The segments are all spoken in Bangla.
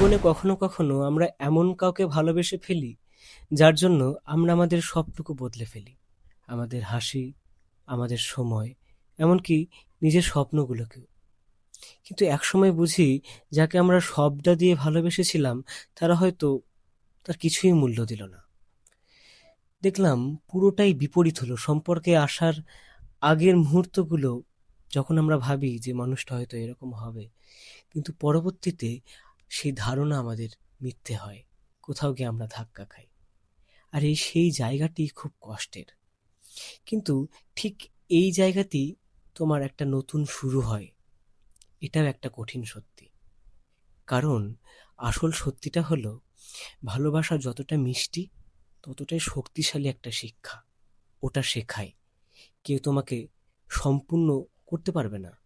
জীবনে কখনো কখনো আমরা এমন কাউকে ভালোবেসে ফেলি, যার জন্য আমরা আমাদের সবটুকু বদলে ফেলি। আমাদের হাসি, আমাদের সময়, এমনকি নিজের স্বপ্নগুলোকেও। কিন্তু একসময় বুঝি যাকে আমরা সবটা দিয়ে ভালোবেসেছিলাম, তারা হয়তো তার কিছুই মূল্য দিল না। দেখলাম পুরোটাই বিপরীত হলো সম্পর্কে আসার আগের মুহূর্তগুলো, যখন আমরা ভাবি যে মানুষটা হয়তো এরকম হবে। কিন্তু পরবর্তীতে সেই ধারণা আমাদের মিথ্যে হয়। কোথাও গিয়ে আমরা ধাক্কা খাই। আর এই সেই জায়গাটি খুব কষ্টের। কিন্তু ঠিক এই জায়গাতেই তোমার একটা নতুন শুরু হয়। এটাও একটা কঠিন সত্যি। কারণ আসল সত্যিটা হলো, ভালোবাসা যতটা মিষ্টি, ততটাই শক্তিশালী একটা শিক্ষা। ওটা শেখায়। কেউ তোমাকে সম্পূর্ণ করতে পারবে না।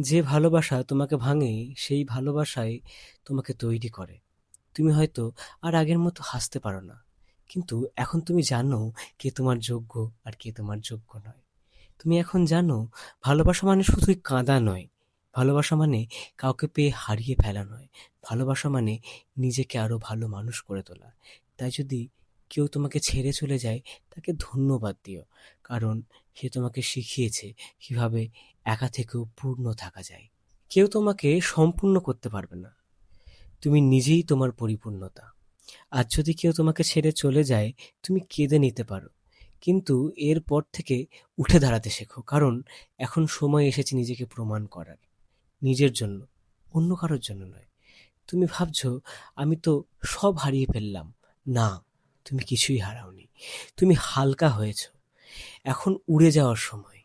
যে ভালোবাসা তোমাকে ভাঙে, সেই ভালোবাসায় তোমাকে তৈরি করে। তুমি হয়তো আর আগের মতো হাসতে পারো না। কিন্তু এখন তুমি জানো কে তোমার যোগ্য আর কে তোমার যোগ্য নয়। তুমি এখন জানো ভালোবাসা মানে শুধুই কাঁদা নয়। ভালোবাসা মানে কাউকে পেয়ে হারিয়ে ফেলা নয়। ভালোবাসা মানে নিজেকে আরও ভালো মানুষ করে তোলা। তাই যদি কেউ তোমাকে ছেড়ে চলে যায়, তাকে ধন্যবাদ দিও। কারণ সে তোমাকে শিখিয়েছে কীভাবে একা থেকেও পূর্ণ থাকা যায়। কেউ তোমাকে সম্পূর্ণ করতে পারবে না। তুমি নিজেই তোমার পরিপূর্ণতা। আর যদি কেউ তোমাকে ছেড়ে চলে যায়, তুমি কেঁদে নিতে পারো। কিন্তু এরপর থেকে উঠে দাঁড়াতে শেখো, কারণ এখন সময় এসেছে নিজেকে প্রমাণ করার। নিজের জন্য, অন্য কারোর জন্য নয়। তুমি ভাবছ, আমি তো সব হারিয়ে ফেললাম। না। তুমি কিছুই হারাওনি। তুমি হালকা হয়েছো। এখন উড়ে যাওয়ার সময়।